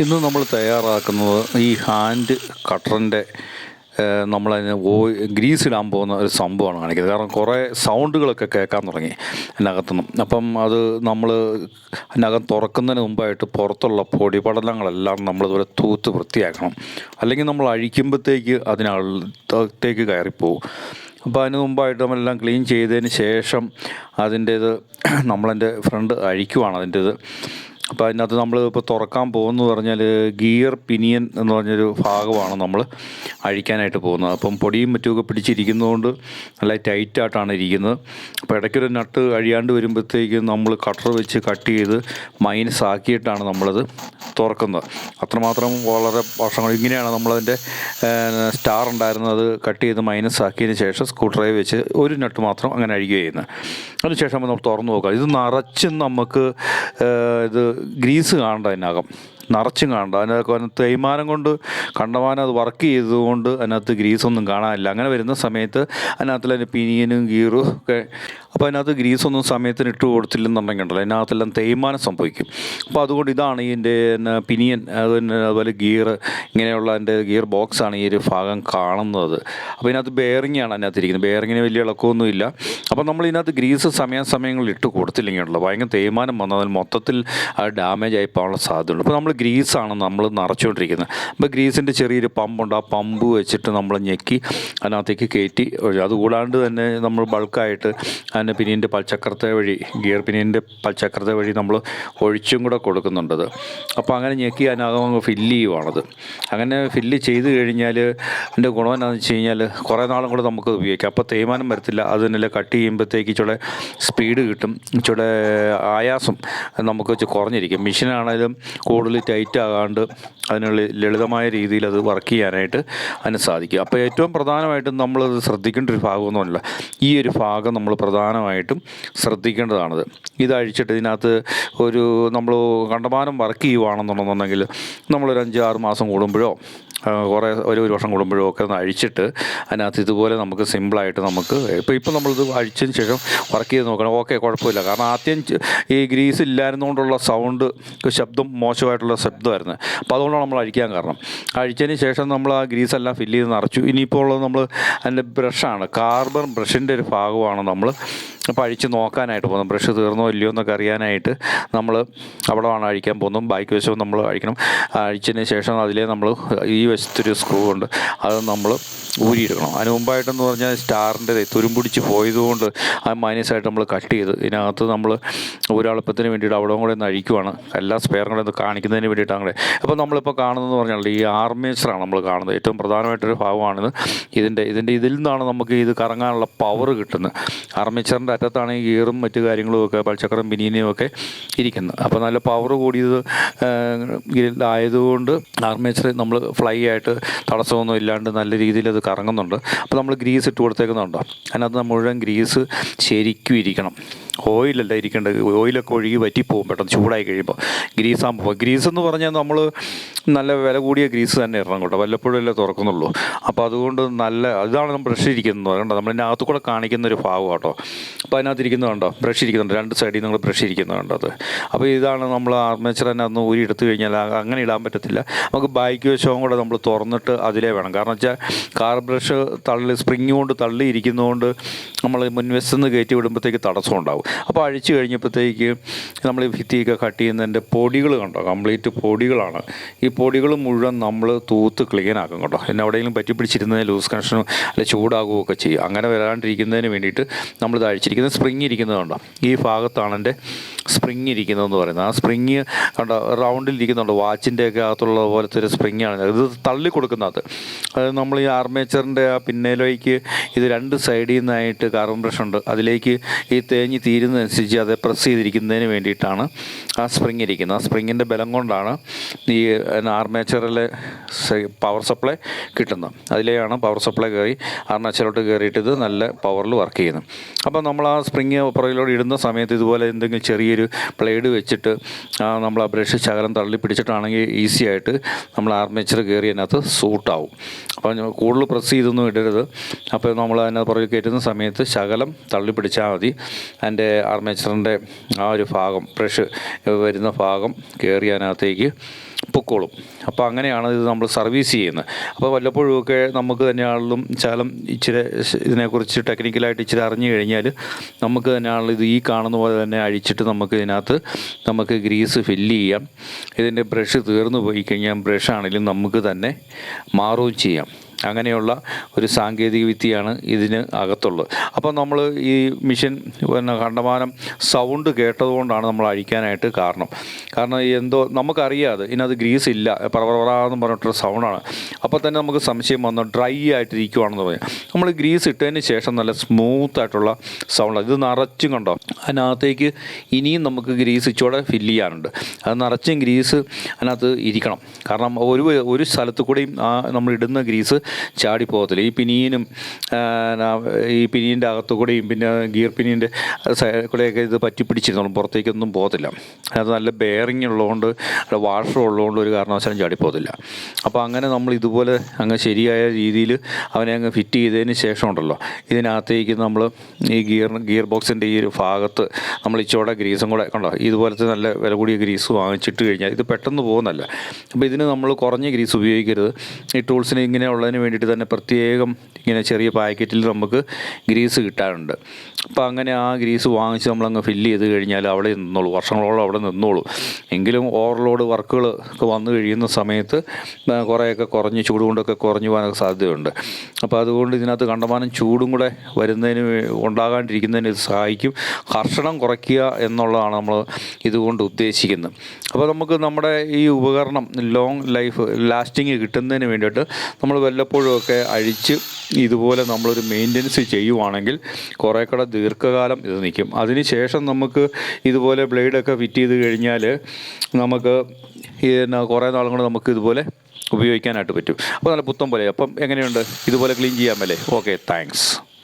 ഇന്ന് നമ്മൾ തയ്യാറാക്കുന്നത് ഈ ഹാൻഡ് കട്ടറിന്റെ നമ്മളതിന് ഓ ഗ്രീസ് ഇടാൻ പോകുന്ന ഒരു സംഭവമാണ് കാണിക്കുന്നത്. കാരണം കുറേ സൗണ്ടുകളൊക്കെ കേൾക്കാൻ തുടങ്ങി അതിനകത്തുനിന്നും. അപ്പം അത് നമ്മൾ അതിനകം തുറക്കുന്നതിന് മുമ്പായിട്ട് പുറത്തുള്ള പൊടിപടലങ്ങളെല്ലാം നമ്മളിതുപോലെ തൂത്ത് വൃത്തിയാക്കണം. അല്ലെങ്കിൽ നമ്മൾ അഴിക്കുമ്പോഴത്തേക്ക് അതിനകത്തേക്ക് കയറിപ്പോവും. അപ്പോൾ അതിന് മുമ്പായിട്ട് നമ്മളെല്ലാം ക്ലീൻ ചെയ്തതിന് ശേഷം അതിന്റേത് നമ്മളതിന്റെ ഫ്രണ്ട് അഴിക്കുവാണ് അതിന്റേത്. അപ്പോൾ അതിനകത്ത് നമ്മൾ ഇപ്പോൾ തുറക്കാൻ പോകുന്നു പറഞ്ഞാൽ ഗിയർ പിനിയൻ എന്ന് പറഞ്ഞൊരു ഭാഗമാണ് നമ്മൾ അഴിക്കാനായിട്ട് പോകുന്നത്. അപ്പം പൊടിയും മറ്റുമൊക്കെ പിടിച്ചിരിക്കുന്നതുകൊണ്ട് നല്ല ടൈറ്റായിട്ടാണ് ഇരിക്കുന്നത്. അപ്പോൾ ഇടയ്ക്കൊരു നട്ട് അഴിയാണ്ട് വരുമ്പോഴത്തേക്കും നമ്മൾ കട്ടർ വെച്ച് കട്ട് ചെയ്ത് മൈനസ് ആക്കിയിട്ടാണ് നമ്മളത് തുറക്കുന്നത് അത്രമാത്രം വളരെ വർഷങ്ങൾ ഇങ്ങനെയാണ് നമ്മളതിന്റെ സ്റ്റാർ ഉണ്ടായിരുന്നത്. കട്ട് ചെയ്ത് മൈനസ് ആക്കിയതിന് ശേഷം സ്ക്രൂ ഡ്രൈവ് വെച്ച് ഒരു നട്ട് മാത്രം അങ്ങനെ അഴിക്കുക ചെയ്യുന്നത് അതിനുശേഷം നമ്മൾ തുറന്നു നോക്കുക ഇത് നിറച്ചും നമുക്ക് ഇത് ഗ്രീസ് കാണണ്ട അതിനകം. നിറച്ചും കാണണ്ട. അതിനകത്ത് തേയ്മാനം കൊണ്ട് കണ്ടമാനം അത് വർക്ക് ചെയ്തതുകൊണ്ട് അതിനകത്ത് ഗ്രീസൊന്നും കാണാനില്ല. അങ്ങനെ വരുന്ന സമയത്ത് അതിനകത്തുള്ള പിനിയനും ഗീറും ഒക്കെ അപ്പോൾ അതിനകത്ത് ഗ്രീസൊന്നും സമയത്തിന് ഇട്ട് കൊടുത്തില്ലെന്നുണ്ടെങ്കിൽ ഉണ്ടല്ലോ അതിനകത്തെല്ലാം തേയ്മാനം സംഭവിക്കും. അപ്പോൾ അതുകൊണ്ട് ഇതാണ് ഇതിന്റെ പിനിയൻ അതുപോലെ അതുപോലെ ഗിയർ ഇങ്ങനെയുള്ള എന്റെ ഗിയർ ബോക്സ് ആണ് ഈ ഒരു ഭാഗം കാണുന്നത്. അപ്പോൾ ഇതിനകത്ത് ബെയറിംഗ് ആണ് അതിനകത്ത് ഇരിക്കുന്നത് ബെയറിങ്ങിന് വലിയ ഇളക്കമൊന്നുമില്ല അപ്പോൾ നമ്മൾ ഇതിനകത്ത് ഗ്രീസ് സമയാസമയങ്ങളിൽ ഇട്ട് കൊടുത്തില്ലെങ്കിൽ ഉണ്ടല്ലോ. ഭയങ്കര തേയ്മാനം വന്നാൽ മൊത്തത്തിൽ ഡാമേജ് ആയി പോകാനുള്ള സാധ്യതയുണ്ട്. അപ്പോൾ നമ്മൾ ഗ്രീസാണ് നമ്മൾ നിറച്ചുകൊണ്ടിരിക്കുന്നത്. അപ്പോൾ ഗ്രീസിന്റെ ചെറിയൊരു പമ്പുണ്ട് ആ പമ്പ് വെച്ചിട്ട് നമ്മൾ ഞെക്കി അതിനകത്തേക്ക് കയറ്റി അതുകൂടാണ്ട് തന്നെ നമ്മൾ ബൾക്കായിട്ട് അതിന്റെ പിനിയന്റെ പൽച്ചക്രത്തെ വഴി ഗിയർ പിനിയന്റെ പൽച്ചക്രത്തെ വഴി നമ്മൾ ഒഴിച്ചും കൂടെ കൊടുക്കുന്നുണ്ടത്. അപ്പോൾ അങ്ങനെ ഞെക്കി അതിനകം അങ്ങ് ഫില്ല് ചെയ്യുവാണത്. അങ്ങനെ ഫില്ല് ചെയ്ത് കഴിഞ്ഞാൽ അതിന്റെ ഗുണം എന്താണെന്ന് വെച്ച് കഴിഞ്ഞാൽ കുറേ നാളും കൂടെ നമുക്ക് ഉപയോഗിക്കാം. അപ്പോൾ തേയ്മാനം വരത്തില്ല. അത് തന്നെ കട്ട് ചെയ്യുമ്പോഴത്തേക്ക് ഇച്ചിടെ സ്പീഡ് കിട്ടും. ഇച്ചിടെ ആയാസം നമുക്ക് വെച്ച് കുറഞ്ഞിരിക്കും. മെഷീനാണേലും കൂടുതൽ ടൈറ്റ് ആകാണ്ട് അതിനുള്ള ലളിതമായ രീതിയിൽ അത് വർക്ക് ചെയ്യാനായിട്ട് അതിന് സാധിക്കും. അപ്പോൾ ഏറ്റവും പ്രധാനമായിട്ടും നമ്മളത് ശ്രദ്ധിക്കേണ്ട ഒരു ഭാഗമൊന്നുമല്ല ഈ ഒരു ഭാഗം നമ്മൾ പ്രധാനമായിട്ടും ശ്രദ്ധിക്കേണ്ടതാണത്. ഇത് അഴിച്ചിട്ട് ഇതിനകത്ത് ഒരു നമ്മൾ കണ്ടമാനം വർക്ക് ചെയ്യുവാണെന്നുണ്ടെന്നുണ്ടെങ്കിൽ നമ്മളൊരു അഞ്ച് ആറ് മാസം കൂടുമ്പോഴോ കുറേ ഒരു ഒരു വർഷം കൂടുമ്പോഴും ഒക്കെ ഒന്ന് അഴിച്ചിട്ട് അതിനകത്ത് ഇതുപോലെ നമുക്ക് സിമ്പിളായിട്ട് നമുക്ക് ഇപ്പോൾ ഇപ്പോൾ നമ്മളിത് അഴിച്ചതിന് ശേഷം വർക്ക് ചെയ്ത് നോക്കണം. ഓക്കെ കുഴപ്പമില്ല. കാരണം ആദ്യം ഈ ഗ്രീസ് ഇല്ലായിരുന്നുകൊണ്ടുള്ള സൗണ്ട് ശബ്ദം മോശമായിട്ടുള്ള ശബ്ദമായിരുന്നു. അപ്പോൾ അതുകൊണ്ടാണ് നമ്മൾ അഴിക്കാൻ കാരണം. അഴിച്ചതിന് ശേഷം നമ്മൾ ആ ഗ്രീസ് എല്ലാം ഫില്ല് ചെയ്ത് നിറച്ചു. ഇനിയിപ്പോൾ ഉള്ളത് നമ്മൾ അതിന്റെ ബ്രഷാണ്. കാർബൺ ബ്രഷിന്റെ ഒരു ഭാഗമാണ് നമ്മൾ അപ്പോൾ അഴിച്ച് നോക്കാനായിട്ട് പോകുന്നത്. ബ്രഷ് തീർന്നോ ഇല്ലയോ എന്നൊക്കെ അറിയാനായിട്ട് നമ്മൾ അവിടെ വേണം അഴിക്കാൻ പോകുന്നത്. ബൈക്ക് വശവും നമ്മൾ അഴിക്കണം. അഴിച്ചതിന് ശേഷം അതിലേ നമ്മൾ ഈ വശത്തൊരു സ്ക്രൂ ഉണ്ട്. അത് നമ്മൾ ഊരിയെടുക്കണം. അതിന് മുമ്പായിട്ടെന്ന് പറഞ്ഞാൽ സ്റ്റാറിന്റെ തുരുമ്പിടിച്ച് പോയതുകൊണ്ട് അത് മൈനസായിട്ട് നമ്മൾ കട്ട് ചെയ്ത് ഇതിനകത്ത് നമ്മൾ ഒരാളപ്പത്തിന് വേണ്ടിയിട്ട് അവിടെ കൂടെ ഒന്ന് അഴിക്കുവാണ്. എല്ലാ സ്പെയറും കൂടെ ഒന്ന് കാണിക്കുന്നതിന് വേണ്ടിയിട്ടാണ് അങ്ങനെ അപ്പോൾ നമ്മളിപ്പോൾ കാണുന്നതെന്ന് പറഞ്ഞാൽ ഈ ആർമേച്ചറാണ് നമ്മൾ കാണുന്നത്. ഏറ്റവും പ്രധാനമായിട്ടൊരു ഭാഗമാണിത്. ഇതിന്റെ ഇതിന്റെ ഇതിൽ നിന്നാണ് നമുക്ക് ഇത് കറങ്ങാനുള്ള പവർ കിട്ടുന്നത്. ആർമേച്ചറിന്റെ അറ്റത്താണ് ഈ ഗിയറും മറ്റു കാര്യങ്ങളും ഒക്കെ പൽച്ചക്രം ബിനീനയും ഒക്കെ ഇരിക്കുന്നത്. അപ്പോൾ നല്ല പവർ കൂടിയത് ആയതുകൊണ്ട് ആർമേച്ചർ നമ്മൾ ഫ്ലൈ ആയിട്ട് തടസ്സമൊന്നും ഇല്ലാണ്ട് നല്ല രീതിയിൽ അത് കറങ്ങുന്നുണ്ട്. അപ്പോൾ നമ്മൾ ഗ്രീസ് ഇട്ട് കൊടുത്തേക്കുന്നുണ്ടോ? അതിനകത്ത് മുഴുവൻ ഗ്രീസ് ശരിക്കും ഇരിക്കണം. ഓയിലല്ല ഇരിക്കേണ്ടത്. ഓയിലൊക്കെ ഒഴുകി വറ്റിപ്പോകും പെട്ടെന്ന് ചൂടായി കഴിയുമ്പോൾ. ഗ്രീസ് ആകുമ്പോൾ ഗ്രീസ് എന്ന് പറഞ്ഞാൽ നമ്മൾ നല്ല വില കൂടിയ ഗ്രീസ് തന്നെ ഇടണം കേട്ടോ. വല്ലപ്പോഴും അല്ലേ തുറക്കുന്നുള്ളൂ. അപ്പോൾ അതുകൊണ്ട് നല്ല അതാണ് നമ്മൾ ബ്രഷ് ഇരിക്കുന്നത്. കണ്ടോ? നമ്മൾ അതിനകത്ത് കൂടെ കാണിക്കുന്ന ഒരു ഭാഗം കേട്ടോ. അപ്പോൾ അതിനകത്ത് ഇരിക്കുന്നത് കണ്ടോ? ബ്രഷ് ഇരിക്കുന്നുണ്ട്. രണ്ട് സൈഡിൽ നിങ്ങൾ ബ്രഷ് ഇരിക്കുന്നത് കണ്ടോ അത്? അപ്പോൾ ഇതാണ് നമ്മൾ ആർമേച്ചർ തന്നെ അന്ന് ഊരി എടുത്തു കഴിഞ്ഞാൽ അങ്ങനെ ഇടാൻ പറ്റത്തില്ല. നമുക്ക് ബൈക്ക് വശവും കൂടെ നമ്മൾ തുറന്നിട്ട് അതിലേ വേണം. കാരണം വെച്ചാൽ കാർ ബ്രഷ് തള്ളി സ്പ്രിങ് കൊണ്ട് തള്ളി ഇരിക്കുന്നതുകൊണ്ട് നമ്മൾ മുൻവശത്ത് നിന്ന് കയറ്റി വിടുമ്പോഴത്തേക്ക് തടസ്സം ഉണ്ടാവും. അപ്പോൾ അഴിച്ചു കഴിഞ്ഞപ്പോഴത്തേക്ക് നമ്മൾ ഈ ഭിത്തിയൊക്കെ കട്ട് ചെയ്യുന്നതിന്റെ പൊടികൾ കണ്ടോ? കംപ്ലീറ്റ് പൊടികളാണ്. ഈ പൊടികൾ മുഴുവൻ നമ്മൾ തൂത്ത് ക്ലീൻ ആക്കും കേട്ടോ. എന്നെ എവിടെയെങ്കിലും പറ്റി പിടിച്ചിരുന്നതിന് ലൂസ് കണക്ഷനും അല്ലെങ്കിൽ ചൂടാകുകയോ ഒക്കെ ചെയ്യും. അങ്ങനെ വരാണ്ടിരിക്കുന്നതിന് വേണ്ടിയിട്ട് നമ്മളിത് അഴിച്ചിരിക്കുന്നത് സ്പ്രിങ് ഇരിക്കുന്നത് കണ്ടോ? ഈ ഭാഗത്താണ് എന്റെ സ്പ്രിങ് ഇരിക്കുന്നതെന്ന് പറയുന്നത്. ആ സ്പ്രിങ് കണ്ടോ? റൗണ്ടിൽ ഇരിക്കുന്നുണ്ട്. വാച്ചിന്റെ ഒക്കെ അകത്തുള്ള പോലത്തെ ഒരു സ്പ്രിങ് ആണ്. ഇത് തള്ളി കൊടുക്കുന്നത് അത് നമ്മൾ ഈ ആർമേച്ചറിന്റെ ആ പിന്നിലേക്ക് ഇത് രണ്ട് സൈഡിൽ നിന്നായിട്ട് കാർബൺ ബ്രഷ് ഉണ്ട്. അതിലേക്ക് ഈ തേഞ്ഞ് തീരുന്നതനുസരിച്ച് അത് പ്രസ് ചെയ്തിരിക്കുന്നതിന് വേണ്ടിയിട്ടാണ് ആ സ്പ്രിങ് ഇരിക്കുന്നത്. ആ സ്പ്രിങ്ങിന്റെ ബലം കൊണ്ടാണ് ഈ ആർമേച്ചറിലെ പവർ സപ്ലൈ കിട്ടുന്നത്. അതിലെയാണ് പവർ സപ്ലൈ കയറി ആർമേച്ചറിലോട്ട് കയറിയിട്ട് ഇത് നല്ല പവറിൽ വർക്ക് ചെയ്യുന്നത്. അപ്പോൾ നമ്മൾ ആ സ്പ്രിങ് പുറകിലോട്ട് ഇടുന്ന സമയത്ത് ഇതുപോലെ എന്തെങ്കിലും ചെറിയൊരു പ്ലേഡ് വെച്ചിട്ട് നമ്മൾ ആ ബ്രഷ് ശകലം തള്ളി പിടിച്ചിട്ടാണെങ്കിൽ ഈസി ആയിട്ട് നമ്മൾ ആർമേച്ചർ കയറി അതിനകത്ത് സൂട്ടാവും അപ്പോൾ കൂടുതൽ പ്രസ് ചെയ്തൊന്നും ഇടരുത്. അപ്പോൾ നമ്മൾ അതിനകത്ത് പുറകിൽ കയറ്റുന്ന സമയത്ത് ശകലം തള്ളി പിടിച്ചാൽ മതി. അതിന്റെ ആർമേച്ചറിന്റെ ആ ഒരു ഭാഗം ബ്രഷ് വരുന്ന ഭാഗം കയറി അതിനകത്തേക്ക് പൊക്കോളും. അപ്പോൾ അങ്ങനെയാണ് ഇത് നമ്മൾ സർവീസ് ചെയ്യുന്നത്. അപ്പോൾ വല്ലപ്പോഴുമൊക്കെ നമുക്ക് തന്നെയാണെങ്കിലും ശകലം ഇച്ചിരി ഇതിനെക്കുറിച്ച് ടെക്നിക്കലായിട്ട് ഇച്ചിരി അറിഞ്ഞു കഴിഞ്ഞാൽ നമുക്ക് തന്നെയാണല്ലോ ഇത് ഈ കാണുന്ന പോലെ തന്നെ അഴിച്ചിട്ട് നമുക്ക് ഇതിനകത്ത് നമുക്ക് ഗ്രീസ് ഫില്ല് ചെയ്യാം. ഇതിന്റെ ബ്രഷ് തീർന്നു പോയി കഴിഞ്ഞാൽ ബ്രഷാണെങ്കിലും നമുക്ക് തന്നെ മാറുകയും ചെയ്യാം. അങ്ങനെയുള്ള ഒരു സാങ്കേതിക വിദ്യയാണ് ഇതിന് അകത്തുള്ളത്. അപ്പോൾ നമ്മൾ ഈ മിഷൻ പിന്നെ കണ്ടമാനം സൗണ്ട് കേട്ടതുകൊണ്ടാണ് നമ്മൾ അഴിക്കാനായിട്ട് കാരണം. കാരണം എന്തോ നമുക്കറിയാതെ ഇതിനകത്ത് ഗ്രീസ് ഇല്ല പറവറാന്ന് പറഞ്ഞിട്ടൊരു സൗണ്ടാണ്. അപ്പോൾ തന്നെ നമുക്ക് സംശയം വന്നു ഡ്രൈ ആയിട്ടിരിക്കുവാണെന്ന് പറയാം. നമ്മൾ ഗ്രീസ് ഇട്ടതിന് ശേഷം നല്ല സ്മൂത്ത് ആയിട്ടുള്ള സൗണ്ടാണ് ഇത് നിറച്ചും കണ്ടോ? അതിനകത്തേക്ക് ഇനിയും നമുക്ക് ഗ്രീസ് ഇച്ചോടെ ഫില്ല് ചെയ്യാനുണ്ട്. അത് നിറച്ചും ഗ്രീസ് അതിനകത്ത് ഇരിക്കണം. കാരണം ഒരു ഒരു സ്ഥലത്ത് കൂടെയും ആ നമ്മൾ ഇടുന്ന ഗ്രീസ് ചാടി പോകത്തില്ല ഈ പിനിയനും ഈ പിനിയന്റെ അകത്തുകൂടെയും പിന്നെ ഗിയർ പിനിയന്റെ കൂടെയൊക്കെ ഇത് പറ്റി പിടിച്ചിരുന്നോളും പുറത്തേക്കൊന്നും പോകത്തില്ല. അത് നല്ല ബെയറിങ് ഉള്ളതുകൊണ്ട് വാഷർ ഉള്ളതുകൊണ്ട് ഒരു കാരണവശാലും ചാടിപ്പോകത്തില്ല. അപ്പോൾ അങ്ങനെ നമ്മൾ ഇതുപോലെ അങ്ങ് ശരിയായ രീതിയിൽ അവനെ അങ്ങ് ഫിറ്റ് ചെയ്തതിന് ശേഷം ഉണ്ടല്ലോ ഇതിനകത്തേക്ക് നമ്മൾ ഈ ഗിയർ ഗിയർ ബോക്സിന്റെ ഈ ഒരു ഭാഗത്ത് നമ്മൾ ഇച്ചോടെ ഗ്രീസും കൂടെ കണ്ടോ? ഇതുപോലത്തെ നല്ല വില കൂടിയ ഗ്രീസ് വാങ്ങിച്ചിട്ട് കഴിഞ്ഞാൽ ഇത് പെട്ടെന്ന് പോകുന്നല്ല അപ്പോൾ ഇതിന് നമ്മൾ കുറഞ്ഞ ഗ്രീസ് ഉപയോഗിക്കരുത്. ഈ ടൂൾസിന് ഇങ്ങനെ ഉള്ളതിന് വേണ്ടിയിട്ട് തന്നെ പ്രത്യേകം ഇങ്ങനെ ചെറിയ പാക്കറ്റിൽ നമുക്ക് ഗ്രീസ് കിട്ടാറുണ്ട്. അപ്പോൾ അങ്ങനെ ആ ഗ്രീസ് വാങ്ങിച്ച് നമ്മളങ്ങ് ഫില്ല് ചെയ്ത് കഴിഞ്ഞാൽ അവിടെ നിന്നോളൂ. വർഷങ്ങളോളം അവിടെ നിന്നോളൂ. എങ്കിലും ഓവർലോഡ് വർക്കുകൾ ഒക്കെ വന്നു കഴിയുന്ന സമയത്ത് കുറേയൊക്കെ കുറഞ്ഞ് ചൂട് കൊണ്ടൊക്കെ കുറഞ്ഞു പോകാനൊക്കെ സാധ്യതയുണ്ട്. അപ്പോൾ അതുകൊണ്ട് ഇതിനകത്ത് കണ്ടമാനം ചൂടും കൂടെ വരുന്നതിന് ഉണ്ടാകാണ്ടിരിക്കുന്നതിന് ഇത് സഹായിക്കും. കർഷണം കുറയ്ക്കുക എന്നുള്ളതാണ് നമ്മൾ ഇതുകൊണ്ട് ഉദ്ദേശിക്കുന്നത്. അപ്പോൾ നമുക്ക് നമ്മുടെ ഈ ഉപകരണം ലോങ് ലൈഫ് ലാസ്റ്റിങ് കിട്ടുന്നതിന് വേണ്ടിയിട്ട് നമ്മൾ വല്ലപ്പോഴും ഒക്കെ അഴിച്ച് ഇതുപോലെ നമ്മളൊരു മെയിന്റനൻസ് ചെയ്യുവാണെങ്കിൽ കുറേ കൂടെ ദീർഘകാലം ഇത് നിൽക്കും. അതിന് ശേഷം നമുക്ക് ഇതുപോലെ ബ്ലേഡൊക്കെ ഫിറ്റ് ചെയ്ത് കഴിഞ്ഞാൽ നമുക്ക് പിന്നെ കുറേ നാളും കൂടെ നമുക്ക് ഇതുപോലെ ഉപയോഗിക്കാനായിട്ട് പറ്റും. അപ്പോൾ നല്ല പുത്തം പോലെ അപ്പം എങ്ങനെയുണ്ട്? ഇതുപോലെ ക്ലീൻ ചെയ്യാമല്ലേ മേലേ. Okay thanks